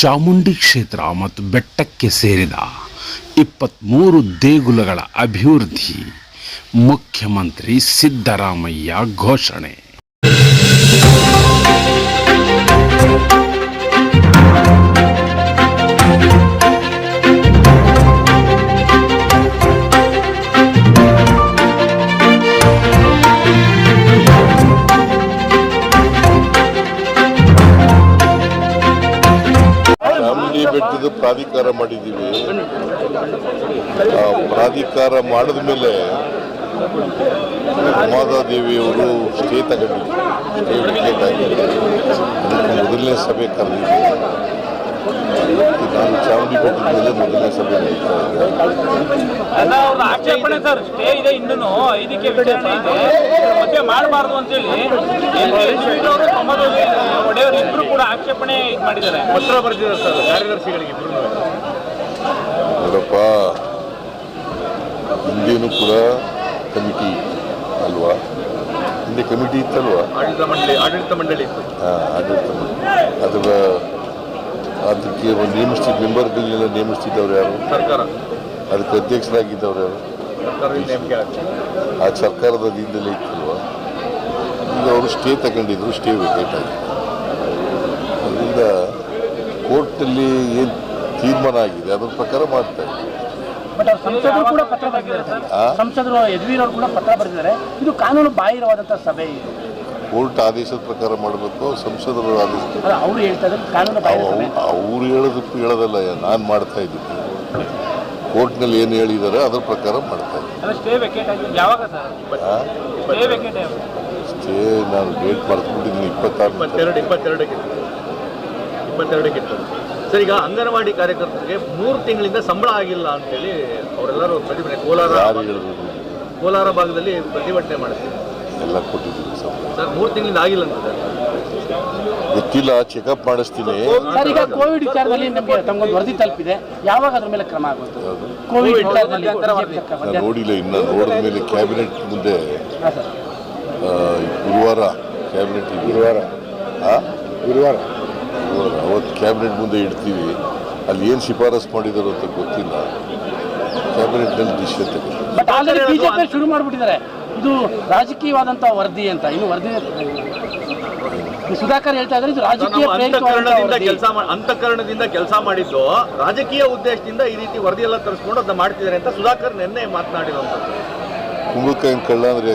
ಚಾಮುಂಡಿ ಕ್ಷೇತ್ರ ಮತ್ತು ಬೆಟ್ಟಕ್ಕೆ ಸೇರಿದ ಇಪ್ಪತ್ತ್ಮೂರು ದೇಗುಲಗಳ ಅಭಿವೃದ್ಧಿ ಮುಖ್ಯಮಂತ್ರಿ ಸಿದ್ದರಾಮಯ್ಯ ಘೋಷಣೆ. ಪ್ರಾಧಿಕಾರ ಮಾಡಿದ್ದೀವಿ. ಆ, ಪ್ರಾಧಿಕಾರ ಮಾಡಿದ ಮೇಲೆ ದೇವಿಯವರು ಸ್ಟೇ ತಗೊಂಡಿದ್ದರು ಸ್ಟೇ ವಿಕೆಟ್ ಆಗಿದೆ ಅದಕ್ಕೆ ಮೊದಲನೇ ಸಭೆ ಕರೆದಿದ್ದೀವಿ ನಾನು ಚಾಮುಂಡಿ ಬೆಟ್ಟದ ಮೊದಲನೇ ಸಭೆ ನಡೀತಾ ಇದೆ. ಮಾಡಬಾರ್ದು ಅಂತೇಳಿ ಅವರು ಪ್ರಮೋದ್ ಒಡೆಯವರು ಇಬ್ಬರು ಕೂಡ ಆಕ್ಷೇಪಣೆ ಇದು ಮಾಡಿದ್ದಾರೆ. ಪತ್ರ ಬರೆದಿದ್ದಾರೆ ಸರ್ ಕಾರ್ಯದರ್ಶಿಗಳಿಗೆ ಇಬ್ಬರು ಹಿಂದೇನು ಕೂಡ ಕಮಿಟಿ ಅಲ್ವಾ? ಹಿಂದೆ ಕಮಿಟಿ ಇತ್ತಲ್ವಾ? ಆಡಳಿತ ಮಂಡಳಿ ಆಡಳಿತ ಮಂಡಳಿ ಹಾಂ ಆಡಳಿತ ಮಂಡಳಿ. ಅದರ ಅದಕ್ಕೆ ಒಂದು ಮೆಂಬರ್ ಮೆಂಬರ್ಗಳನ್ನೆಲ್ಲ ನೇಮಿಸ್ತಿದ್ದವ್ರು ಯಾರು? ಸರ್ಕಾರ. ಅದಕ್ಕೆ ಅಧ್ಯಕ್ಷರಾಗಿದ್ದವ್ರು ಯಾರು? ಆ ಸರ್ಕಾರದ ಅಧೀನದಲ್ಲೇ ಈಗ ಅವರು ಸ್ಟೇ ತಗೊಂಡಿದ್ರು ಸ್ಟೇ ವೇಕೇಟ್ ಆಗಿದೆ. ಅದರಿಂದ ಕೋರ್ಟಲ್ಲಿ ಏನು ತೀರ್ಮಾನ ಆಗಿದೆ ಅದರ ಪ್ರಕಾರ ಮಾಡ್ತಾರೆ ಸಂಸದರು ಕೂಡ ಪತ್ರ ಬರೆದಿದ್ದಾರೆ? ಸಂಸದರು ಯದುವೀರ್ ಅವರು ಕೂಡ ಪತ್ರ ಬರೆದಿದ್ದಾರೆ. ಇದು ಕಾನೂನು ಬಾಹಿರವಾದಂಥ ಸಭೆ ಇದು. ಕೋರ್ಟ್ ಆದೇಶದ ಪ್ರಕಾರ ಮಾಡಬೇಕು ಸಂಸದರು ಆದೇಶ ಅವರು ಹೇಳ್ತಾರೆ ಕಾನೂನು. ಅವ್ರು ಹೇಳೋದಕ್ಕೂ ಹೇಳೋದಲ್ಲ ನಾನು ಮಾಡ್ತಾ ಇದ್ದೀನಿ. ಕೋರ್ಟ್ನಲ್ಲಿ ಏನು ಹೇಳಿದ್ದಾರೆ ಅದ್ರ ಪ್ರಕಾರ ಮಾಡ್ತಾ ಇದ್ದೀನಿ. ಸ್ಟೇ ನಾನು ಡೇಟ್ ಮಾಡ್ಕೊಂಡಿದ್ದೀನಿ ಇಪ್ಪತ್ತಾರು ಇಪ್ಪತ್ತೆರಡು ಇಪ್ಪತ್ತೆರಡಕ್ಕೆ. ಇಪ್ಪತ್ತೆರಡಕ್ಕೆ ಇತ್ತು. ಸರ್ ಈಗ ಅಂಗನವಾಡಿ ಕಾರ್ಯಕರ್ತರಿಗೆ ಮೂರು ತಿಂಗಳಿಂದ ಸಂಬಳ ಆಗಿಲ್ಲ ಅಂತೇಳಿ ಅವರೆಲ್ಲರೂ ಪ್ರತಿಭಟನೆ ಕೋಲಾರ ಕೋಲಾರ ಭಾಗದಲ್ಲಿ ಪ್ರತಿಭಟನೆ ಮಾಡ್ತೀವಿ ಎಲ್ಲ ಕೊಟ್ಟಿದ್ದೀನಿ ಸರ್ ಮೂರು ತಿಂಗಳಿಂದ ಆಗಿಲ್ಲ ಅಂತ ಸರ್ ಗೊತ್ತಿಲ್ಲ ಚೆಕಪ್ ಮಾಡಿಸ್ತೀನಿ. ಸರ್ ಈಗ ಕೋವಿಡ್ ವಿಚಾರದಲ್ಲಿ ನಮಗೆ ತಮಗೊಂದು ವರದಿ ತಲುಪಿದೆ. ಯಾವಾಗ ಅದ್ರ ಮೇಲೆ ಕ್ರಮ ಆಗುತ್ತೆ ಕೋವಿಡ್ ನೋಡಿಲ್ಲ ಇನ್ನು ನೋಡಿದ ಮೇಲೆ ಕ್ಯಾಬಿನೆಟ್ ಮುಂದೆ ಗುರುವಾರ ಕ್ಯಾಬಿನೆಟ್ ಗುರುವಾರ. ಗುರುವಾರ. ಗುರುವಾರ. ಅವತ್ತು ಕ್ಯಾಬಿನೆಟ್ ಮುಂದೆ ಇಡ್ತೀವಿ. ಅಲ್ಲಿ ಏನು ಶಿಫಾರಸ್ ಮಾಡಿದಾರೋ ಅಂತ ಗೊತ್ತಿಲ್ಲ. ಕ್ಯಾಬಿನೆಟ್ನಲ್ಲಿ ಡಿಸಿಷನ್ ತಗೊಂಡು ಬಟ್ ಆಲ್ರೆಡಿ ಬಿಜೆಪಿ ಶುರು ಮಾಡಿಬಿಟ್ಟಿದ್ದಾರೆ. ಇದು ರಾಜಕೀಯವಾದಂಥ ವರದಿ ಅಂತ. ಇನ್ನು ವರದಿ ಸುಧಾಕರ್ ಹೇಳ್ತಾ ಇದ್ದಾರೆ ಇದು ರಾಜಕೀಯ ಅಂತಕರಣದಿಂದ ಕೆಲಸ ಅಂತಃಕರಣದಿಂದ ಕೆಲಸ ಮಾಡಿದ್ದು ರಾಜಕೀಯ ಉದ್ದೇಶದಿಂದ ಈ ರೀತಿ ವರದಿ ಎಲ್ಲ ತರಿಸ್ಕೊಂಡು ಅದನ್ನ ಮಾಡ್ತಿದ್ದಾರೆ ಅಂತ ಸುಧಾಕರ್ ನಿನ್ನೆ ಮಾತನಾಡಿರುವಂಥದ್ದು ಕುಂಬಳಕಾಯಿನ ಕಳ್ಳ ಅಂದ್ರೆ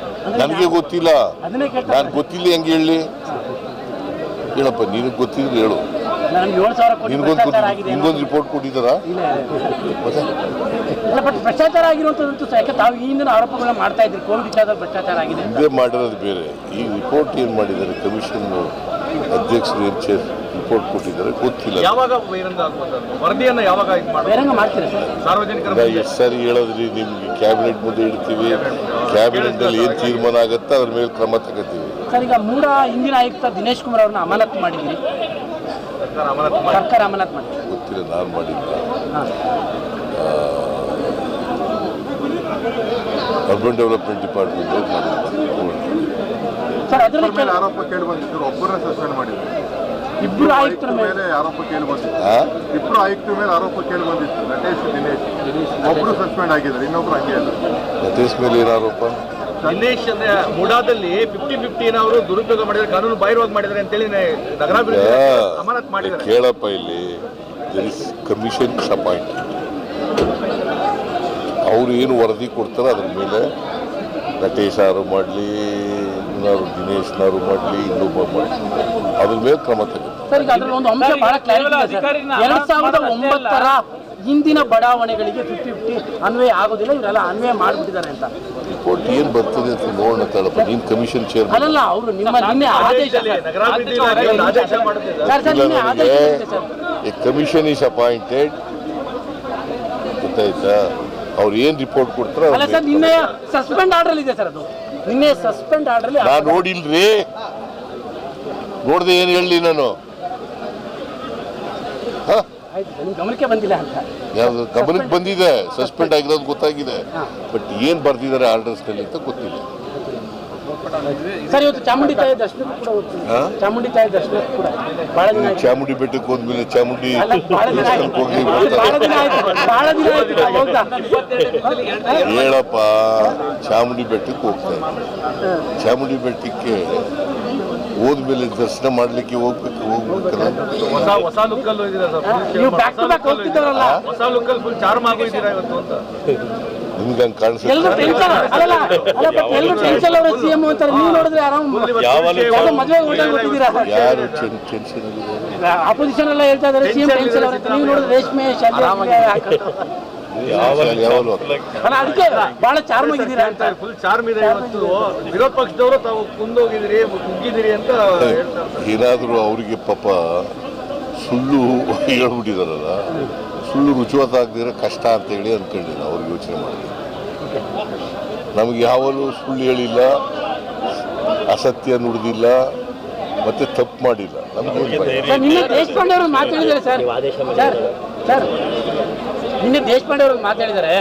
ನನಗೆ ಗೊತ್ತಿಲ್ಲ. ನಾನು ಗೊತ್ತಿಲ್ಲ ಹೆಂಗೆ ಹೇಳಿ? ಹೇಳಪ್ಪ ನಿನಗೆ ಗೊತ್ತಿದ್ರೆ ಹೇಳು. ನಿನಗೊಂದು ನಿನಗೊಂದು ರಿಪೋರ್ಟ್ ಕೊಟ್ಟಿದ್ದಾರ? ಭ್ರಷ್ಟಾಚಾರ ಆಗಿರುವಂಥದ್ದು ಯಾಕೆ ತಾವು ಈ ಹಿಂದಿನ ಆರೋಪಗಳನ್ನ ಮಾಡ್ತಾ ಇದ್ರಿ ಕೋವಿಡ್ ವಿಚಾರದಲ್ಲಿ ಭ್ರಷ್ಟಾಚಾರ ಆಗಿದೆ ಹಿಂದೆ ಮಾಡಿರೋದು ಬೇರೆ. ಈ ರಿಪೋರ್ಟ್ ಏನು ಮಾಡಿದ್ದಾರೆ? ಕಮಿಷನ್ ಅಧ್ಯಕ್ಷರು ಏನು ಚೇರ್ ರಿಪೋರ್ಟ್ ಕೊಟ್ಟಿದ್ದಾರೆ ಗೊತ್ತಿಲ್ಲ. ಯಾವಾಗ ವರದಿಯನ್ನು ಯಾವಾಗ ಸಾರ್ವಜನಿಕರ ಸಾರಿ ಹೇಳೋದ್ರಿ ನಿಮ್ಗೆ ಕ್ಯಾಬಿನೆಟ್ ಮುಂದೆ ಇಡ್ತೀವಿ. ಕ್ಯಾಬಿನೆಟ್ ಅಲ್ಲಿ ಏನು ತೀರ್ಮಾನ ಆಗುತ್ತೆ ಅದ್ರ ಮೇಲೆ ಕ್ರಮ ತಗೋತೀವಿ. ಸರ್ ಈಗ ಮೂಡ ಹಿಂದಿನ ಆಯುಕ್ತ ದಿನೇಶ್ ಕುಮಾರ್ ಅವ್ರನ್ನ ಅಮಾನತ್ ಮಾಡಿದ್ರಿ. ಸರ್ಕಾರ ಅಮಾನತು ಮಾಡಿ ಗೊತ್ತಿಲ್ಲ ನಾನು ಮಾಡಿಲ್ಲ ಅರ್ಬನ್ ಡೆವಲಪ್ಮೆಂಟ್ ಡಿಪಾರ್ಟ್ಮೆಂಟ್ ಸರ್ ಅದರಲ್ಲಿ ಮೇಲೆ ಆರೋಪ ಕೇಳಿ ಬಂದಿದ್ರು ಒಬ್ಬರನ್ನ ಸಸ್ಪೆಂಡ್ ಮಾಡಿದ್ರು. ಇಬ್ರು ಆಯುಕ್ತರ ಮೇಲೆ. ಮೇಲೆ ಆರೋಪ ಕೇಳಿ ಬಂದಿತ್ತು. ಇಬ್ರು ಆಯುಕ್ತರ ಮೇಲೆ ಆರೋಪ ಕೇಳಿ ಬಂದಿತ್ತು. ನಟೇಶ್ ದಿನೇಶ್. ಒಬ್ರು ಸಸ್ಪೆಂಡ್ ಆಗಿದ್ದಾರೆ ಇನ್ನೊಬ್ರು ಹಂಗೆ ಇಲ್ಲ. ನಟೇಶ್ ಮೇಲೆ ಏನು ಆರೋಪ? ದಿನೇಶ್ ಅಂದ್ರೆ ಮುಡಾದಲ್ಲಿ ಫಿಫ್ಟಿ ಫಿಫ್ಟಿನ ಅವರು ದುರುಪಯೋಗ ಮಾಡಿದ್ರೆ ಕಾನೂನು ಬಾಹಿರವಾಗಿ ಮಾಡಿದ್ದಾರೆ ಅಂತೇಳಿ ನಗರಾಭಿವೃದ್ಧಿ ಅಮಾನತ್ ಮಾಡಿದ್ದಾರೆ. ಕೇಳಪ್ಪ ಇಲ್ಲಿ. ದರ್ ಇಸ್ ಕಮಿಷನ್ ಅಪಾಯಿಂಟ್ ಅವರು ಏನು ವರದಿ ಕೊಡ್ತಾರೆ ಅದ್ರ ಮೇಲೆ ನಟೇಶ್ ಅವರು ಮಾಡಲಿ ಇನ್ನಾರು ದಿನೇಶ್ನಾರು ಮಾಡಲಿ ಇನ್ನೊಬ್ಬ ಮಾಡಲಿ. ಅದ್ರ ಮೇಲೆ ಕ್ರಮ ಒಂಬತ್ತರ ಹಿಂದಿನ ಬಡಾವಣೆಗಳಿಗೆ ಫಿಫ್ಟಿ ಫಿಫ್ಟಿ ಅನ್ವಯ ಆಗೋದಿಲ್ಲ ಇವರೆಲ್ಲ ಅನ್ವಯ ಮಾಡಿಬಿಟ್ಟಿದ್ದಾರೆ ಅಂತ. ರಿಪೋರ್ಟ್ ಏನು ಬರ್ತದೆ ಅಂತ ನೋಡೋಣ ತಡಪ್ಪ ನೀನು ಕಮಿಷನ್ ಚೇರ್ ಅಲ್ಲ ಅವರು ನಿಮ್ಮ ನಿನ್ನೆ ಆದೇಶ ಕಮಿಷನ್ ಇಸ್ ಅಪಾಯಿಂಟೆಡ್ ಗೊತ್ತಾಯ್ತಾ? ಅವ್ರು ಏನು ರಿಪೋರ್ಟ್ ಕೊಡ್ತಾರೆ ಅಲ್ಲ ಸರ್ ನಿನ್ನೆ ಸಸ್ಪೆಂಡ್ ಆರ್ಡರ್ ಇದೆ ಸರ್ ಅದು. ನಿನ್ನೆ ಸಸ್ಪೆಂಡ್ ಆರ್ಡರ್ ನೋಡಿಲ್ರಿ. ನೋಡ್ದೆ ಏನು ಹೇಳಿ ನಾನು ಗಮನಕ್ಕೆ ಬಂದಿದೆ ಸಸ್ಪೆಂಡ್ ಆಗಿರೋದು ಗೊತ್ತಾಗಿದೆ. ಬಟ್ ಏನು ಬರ್ದಿದ್ದಾರೆ ಆರ್ಡರ್ಸ್ನಲ್ಲಿ ಅಂತ ಗೊತ್ತಿಲ್ಲ. ಚಾಮುಂಡಿ ತಾಯಿ ಕೂಡ ಚಾಮುಂಡಿ ಬೆಟ್ಟಕ್ಕೆ ಹೋದ್ಮೇಲೆ ಚಾಮುಂಡಿ ಹೇಳಪ್ಪ ಚಾಮುಂಡಿ ಬೆಟ್ಟಕ್ಕೆ ಹೋಗ್ತಾ ಚಾಮುಂಡಿ ಬೆಟ್ಟಕ್ಕೆ ಹೋದ್ಮೇಲೆ ದರ್ಶನ ಮಾಡ್ಲಿಕ್ಕೆ ಹೋಗ್ಬೇಕು ಹೋಗ್ಬೇಕಲ್ಲ? ಹೊಸ ಲುಕ್ಕಲ್ಲಿ ಫುಲ್ ಚಾರ್ಮ್ ಆಗಿದ್ದೀರಾ ಇವತ್ತು ಅಂತ? ನಿಮ್ಗೆ ಹಂಗೆ ಕಾಣಿಸುತ್ತೆ ಯಾರು ಟೆನ್ಷನ್ ಅಪೋಸಿಷನ್ ಎಲ್ಲ ಹೇಳ್ತಾ ಇದಾರೆ ಸಿಎಂ ಟೆನ್ಷನ್ ನೀವು ನೋಡಿದ್ರೆ ರೇಷ್ಮೆ ಅದಕ್ಕೆ ಬಹಳ ಚಾರ್ಮ್ ಆಗಿದ್ದೀರಾ ಅಂತ. ಫುಲ್ ಚಾರ್ಮ್ ಇದೆ ಇವತ್ತು. ವಿರೋಧ ಪಕ್ಷದವರು ತಾವು ಕುಂದೋಗಿದ್ದೀರಿ ಕುಗ್ಗಿದ್ದೀರಿ ಅಂತ ಏನಾದರೂ ಅವರಿಗೆ ಪಾಪ ಸುಳ್ಳು ಹೇಳ್ಬಿಟ್ಟಿದಾರಲ್ಲ. ಸುಳ್ಳು ರುಚಿವತ್ತಾಗದಿರೋ ಕಷ್ಟ ಅಂತೇಳಿ ಅಂದ್ಕೊಂಡಿಲ್ಲ ಅವ್ರಿಗೆ ಯೋಚನೆ ಮಾಡಿ ನಮಗೆ ಯಾವಲ್ಲೂ ಸುಳ್ಳು ಹೇಳಿಲ್ಲ ಅಸತ್ಯ ನುಡಿದಿಲ್ಲ ಮತ್ತೆ ತಪ್ಪು ಮಾಡಿಲ್ಲ. ನಮಗೆ ಸರ್ ನಿನ್ನೆ ದೇಶಪಾಂಡೆ ಅವರು ಮಾತಾಡಿದ್ದಾರೆ ಸರ್. ಸರ್ ಸರ್ ನಿನ್ನೆ ದೇಶಪಾಂಡೆ ಅವರು ಮಾತಾಡಿದ್ದಾರೆ.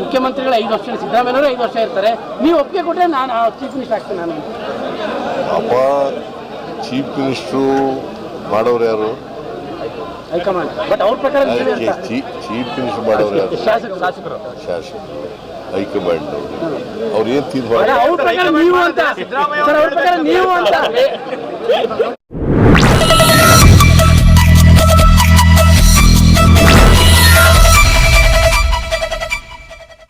ಮುಖ್ಯಮಂತ್ರಿಗಳು ಐದು ವರ್ಷ ಸಿದ್ದರಾಮಯ್ಯವರು ಐದು ವರ್ಷ ಇರ್ತಾರೆ. ನೀವು ಒಪ್ಪಿಗೆ ಕೊಟ್ಟರೆ ನಾನು ಚೀಫ್ ಮಿನಿಸ್ಟರ್ ಆಗ್ತೀನಿ ನಾನು. ಅಪ್ಪ ಚೀಫ್ ಮಿನಿಸ್ಟ್ರು ಮಾಡೋರು ಯಾರು? ಹೈಕಮಾಂಡ್. ಬಟ್ ಅವ್ರ ಪ್ರಕಾರ ಚೀಫ್ ಮಿನಿಸ್ಟರ್ ಮಾಡೋರು ಯಾರು? ಶಾಸಕರು ಶಾಸಕರು. ಶಾಸಕ ಹೈಕಮಾಂಡ್ ಅವ್ರು. ಏನು ಅವ್ರ ಪ್ರಕಾರ ನೀವು ಅಂತ. ಸರ್ ಅವ್ರ ಪ್ರಕಾರ ನೀವು ಅಂತ.